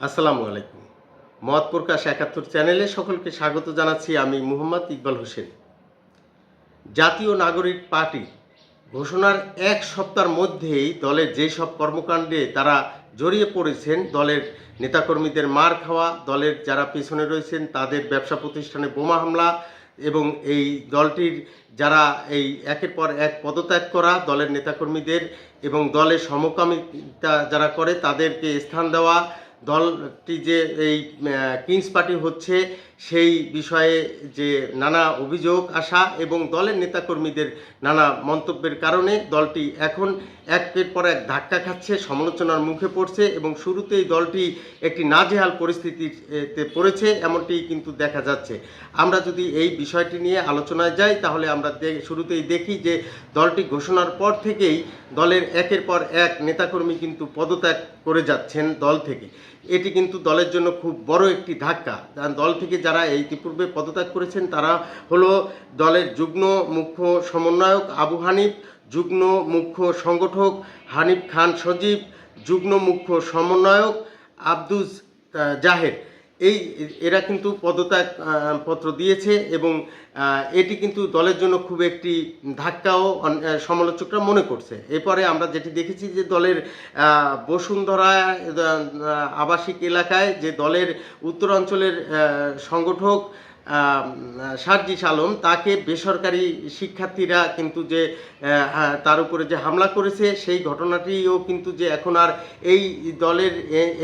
আসসালামু আলাইকুম। মত প্রকাশ একাত্তর চ্যানেলে সকলকে স্বাগত জানাচ্ছি আমি মুহাম্মদ ইকবাল হোসেন। জাতীয় নাগরিক পার্টি ঘোষণার এক সপ্তাহের মধ্যেই দলের যেসব কর্মকাণ্ডে তারা জড়িয়ে পড়েছেন, দলের নেতাকর্মীদের মার খাওয়া, দলের যারা পেছনে রয়েছেন তাদের ব্যবসা প্রতিষ্ঠানে বোমা হামলা এবং এই দলটির যারা এই একের পর এক পদত্যাগ করা, দলের নেতাকর্মীদের এবং দলের সমকামিতা যারা করে তাদেরকে স্থান দেওয়া দলটি যে এই কিংস পার্টি হচ্ছে সেই বিষয়ে যে নানা অভিযোগ আসা এবং দলের নেতাকর্মীদের নানা মন্তব্যের কারণে দলটি এখন একের পর এক ধাক্কা খাচ্ছে, সমালোচনার মুখে পড়ছে এবং শুরুতেই দলটি একটি নাজেহাল পরিস্থিতিতে পড়েছে, এমনটি কিন্তু দেখা যাচ্ছে। আমরা যদি এই বিষয়টি নিয়ে আলোচনায় যাই, তাহলে আমরা শুরুতেই দেখি যে দলটি ঘোষণার পর থেকেই দলের একের পর এক নেতাকর্মী কিন্তু পদত্যাগ করে যাচ্ছেন দল থেকে। এটি কিন্তু দলের জন্য খুব বড় একটি ধাক্কা। দল থেকে যারা ইতিপূর্বে পদত্যাগ করেছেন, তারা হলো দলের যুগ্ম মুখ্য সমন্বয়ক আবু হানিফ, যুগ্ম মুখ্য সংগঠক হানিফ খান সজীব, যুগ্ম মুখ্য সমন্বয়ক আব্দুজ জাহের এই, এরা কিন্তু পদত্যাগ পত্র দিয়েছে এবং এটি কিন্তু দলের জন্য খুব একটি ধাক্কাও সমালোচকরা মনে করছে। এরপরে আমরা যেটি দেখেছি যে দলের বসুন্ধরা আবাসিক এলাকায় যে দলের উত্তরাঞ্চলের সংগঠক সার্জিস আলম তাকে বেসরকারি শিক্ষার্থীরা কিন্তু যে তার উপরে যে হামলা করেছে, সেই ঘটনাটিও কিন্তু যে এখন আর এই দলের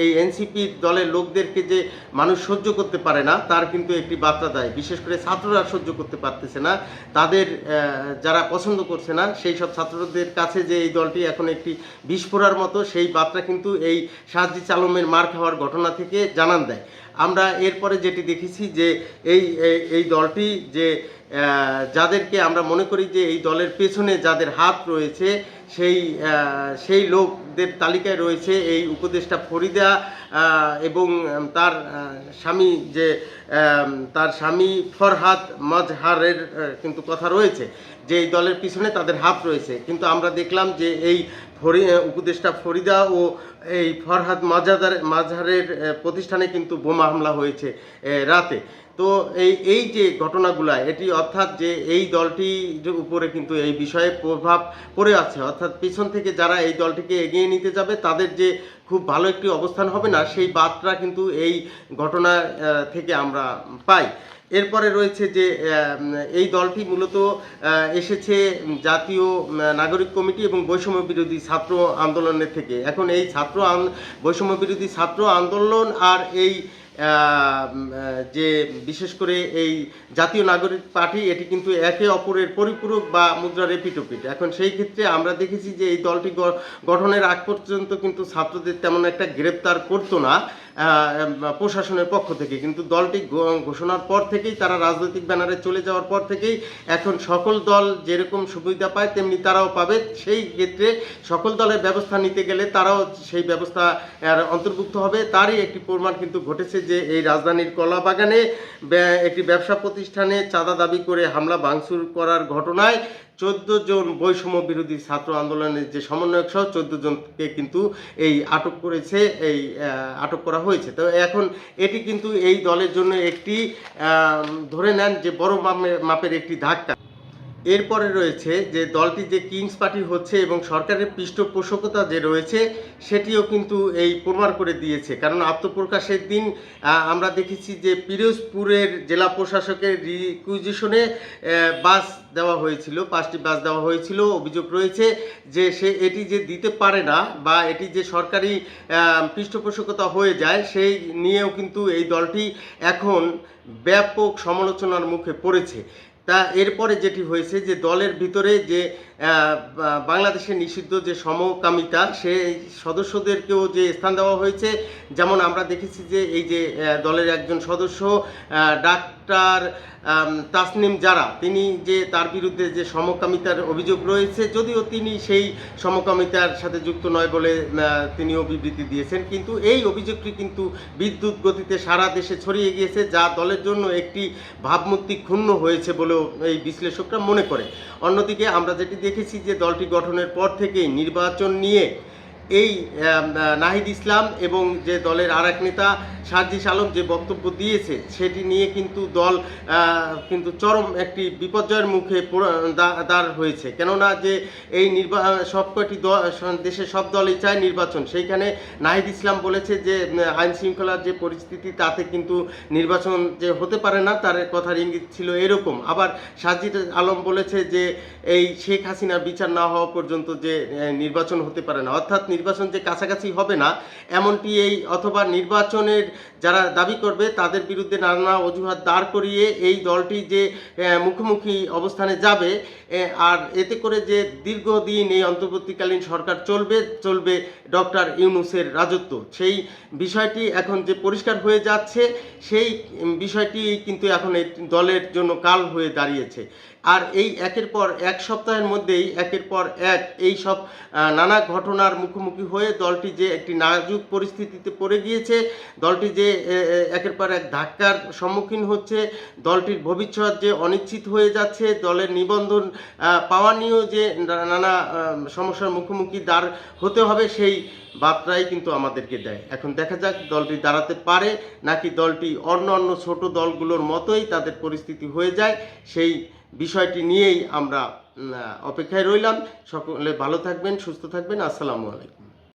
এই এনসিপি দলের লোকদেরকে যে মানুষ সহ্য করতে পারে না, তার কিন্তু একটি বার্তা দেয়। বিশেষ করে ছাত্ররা সহ্য করতে পারতেছে না। তাদের যারা পছন্দ করছে না, সেই সব ছাত্রদের কাছে যে এই দলটি এখন একটি বিস্ফোরার মতো, সেই বার্তা কিন্তু এই সাজিদ আলমের মার খাওয়ার ঘটনা থেকে জানান দেয়। আমরা এরপরে যেটি দেখেছি যে, এই এই- দলটি যে যাদেরকে আমরা মনে করি যে এই দলের পেছনে যাদের হাত রয়েছে, সেই সেই লোকদের তালিকায় রয়েছে এই উপদেষ্টা ফরিদা এবং তার স্বামী যে তার স্বামী ফরহাদ মাজহারের কিন্তু কথা রয়েছে যে এই দলের পিছনে তাদের হাত রয়েছে। কিন্তু আমরা দেখলাম যে এই ফরি উপদেষ্টা ফরিদা ও এই ফরহাদ মাজাদার মাজহারের প্রতিষ্ঠানে কিন্তু বোমা হামলা হয়েছে রাতে। তো এই এই যে ঘটনাগুলা, এটি অর্থাৎ যে এই দলটির উপরে কিন্তু এই বিষয়ে প্রভাব পড়ে আছে, অর্থাৎ পিছন থেকে যারা এই দলটিকে এগিয়ে নিতে যাবে, তাদের যে খুব ভালো একটি অবস্থান হবে না, সেই বার্তা কিন্তু এই ঘটনা থেকে আমরা পাই। এরপরে রয়েছে যে এই দলটি মূলত এসেছে জাতীয় নাগরিক কমিটি এবং বৈষম্য বিরোধী ছাত্র আন্দোলনের থেকে। এখন এই ছাত্র বৈষম্য বিরোধী ছাত্র আন্দোলন আর এই যে বিশেষ করে এই জাতীয় নাগরিক পার্টি, এটি কিন্তু একে অপরের পরিপূরক বা মুদ্রার এপিটোপিট। এখন সেই ক্ষেত্রে আমরা দেখেছি যে এই দলটি গঠনের আগ পর্যন্ত কিন্তু ছাত্রদের তেমন একটা গ্রেপ্তার করতো না প্রশাসনের পক্ষ থেকে। কিন্তু দলটি ঘোষণার পর থেকেই, তারা রাজনৈতিক ব্যানারে চলে যাওয়ার পর থেকেই, এখন সকল দল যেরকম সুবিধা পায়, তেমনি তারাও পাবে। সেই ক্ষেত্রে সকল দলের ব্যবস্থা নিতে গেলে তারাও সেই ব্যবস্থা অন্তর্ভুক্ত হবে। তারই একটি প্রমাণ কিন্তু ঘটেছে যে এই রাজধানীর কলা বাগানে একটি ব্যবসা প্রতিষ্ঠানে চাঁদা দাবি করে হামলা, ভাঙচুর করার ঘটনায় চোদ্দ জন বৈষম্য বিরোধী ছাত্র আন্দোলনের যে সমন্বয়ক সহ চোদ্দ জনকে কিন্তু এই আটক করেছে, এই আটক করা হয়েছে। তো এখন এটি কিন্তু এই দলের জন্য একটি ধরে নেন যে বড় মাপের একটি ধাক্কা। এরপরে রয়েছে যে দলটি যে কিংস পার্টি হচ্ছে এবং সরকারের পৃষ্ঠপোষকতা যে রয়েছে, সেটিও কিন্তু এই প্রমাণ করে দিয়েছে। কারণ আত্মপ্রকাশের দিন আমরা দেখেছি যে পিরোজপুরের জেলা প্রশাসকের রিকুইজিশনে বাস দেওয়া হয়েছিল, পাঁচটি বাস দেওয়া হয়েছিল। অভিযোগ রয়েছে যে সে, এটি যে দিতে পারে না বা এটি যে সরকারি পৃষ্ঠপোষকতা হয়ে যায়, সেই নিয়েও কিন্তু এই দলটি এখন ব্যাপক সমালোচনার মুখে পড়েছে। তা এরপরে যেটি হয়েছে যে দলের ভিতরে যে বাংলাদেশে নিষিদ্ধ যে সমকামিতা, সেই সদস্যদেরকেও যে স্থান দেওয়া হয়েছে, যেমন আমরা দেখেছি যে এই যে দলের একজন সদস্য ডাক্তার তাসনিম যারা তিনি যে তার বিরুদ্ধে যে সমকামিতার অভিযোগ রয়েছে, যদিও তিনি সেই সমকামিতার সাথে যুক্ত নয় বলে তিনিও বিবৃতি দিয়েছেন। কিন্তু এই অভিযোগটি কিন্তু বিদ্যুৎ গতিতে সারা দেশে ছড়িয়ে গিয়েছে, যা দলের জন্য একটি ভাবমূর্তি ক্ষুণ্ণ হয়েছে বলেও এই বিশ্লেষকরা মনে করে। অন্যদিকে আমরা যেটি দেখেছি যে দলটি গঠনের পর থেকেই নির্বাচন নিয়ে এই নাহিদ ইসলাম এবং যে দলের আর এক নেতা সার্জিস আলম যে বক্তব্য দিয়েছে, সেটি নিয়ে কিন্তু দল কিন্তু চরম একটি বিপর্যয়ের মুখে দাঁড় হয়েছে। কেননা যে এই নির্বা সবকটি দ- দেশের সব দলই চায় নির্বাচন। সেইখানে নাহিদ ইসলাম বলেছে যে আইন শৃঙ্খলার যে পরিস্থিতি, তাতে কিন্তু নির্বাচন যে হতে পারে না, তার কথার ইঙ্গিত ছিল এরকম। আবার সাজিদ আলম বলেছে যে, এই শেখ হাসিনার বিচার না হওয়া পর্যন্ত যে নির্বাচন হতে পারে না। অর্থাৎ নির্বাচন যে কাছাকাছি হবে না, এমনটি এই অথবা নির্বাচনের যারা দাবি করবে তাদের বিরুদ্ধে নানা অজুহাত দাঁড় করিয়ে এই দলটি যে মুখোমুখি অবস্থানে যাবে আর এতে করে যে দীর্ঘদিন এই অন্তর্বর্তীকালীন সরকার চলবে চলবে ডক্টর ইউনুসের রাজত্ব। সেই বিষয়টি এখন যে পরিষ্কার হয়ে যাচ্ছে, সেই বিষয়টি কিন্তু এখন এই দলের জন্য কাল হয়ে দাঁড়িয়েছে। আর এই একের পর এক সপ্তাহের মধ্যেই, একের পর এক এই সব নানা ঘটনার মুখোমুখি হয়ে দলটি যে একটি নাজুক পরিস্থিতিতে পড়ে গিয়েছে, দলটি যে একের পর এক ধাক্কার সম্মুখীন হচ্ছে, দলটির ভবিষ্যৎ যে অনিশ্চিত হয়ে যাচ্ছে, দলের নিবন্ধন পাওয়া নিয়েও যে নানা সমস্যার মুখোমুখি দাঁড় হতে হবে, সেই বার্তাই কিন্তু আমাদেরকে দেয়। এখন দেখা যাক দলটি দাঁড়াতে পারে নাকি দলটি অন্য অন্য ছোট দলগুলোর মতোই তাদের পরিস্থিতি হয়ে যায়, সেই বিষয়টি নিয়েই আমরা অপেক্ষায় রইলাম। সকলে ভালো থাকবেন সুস্থ থাকবেন। আসসালামু আলাইকুম।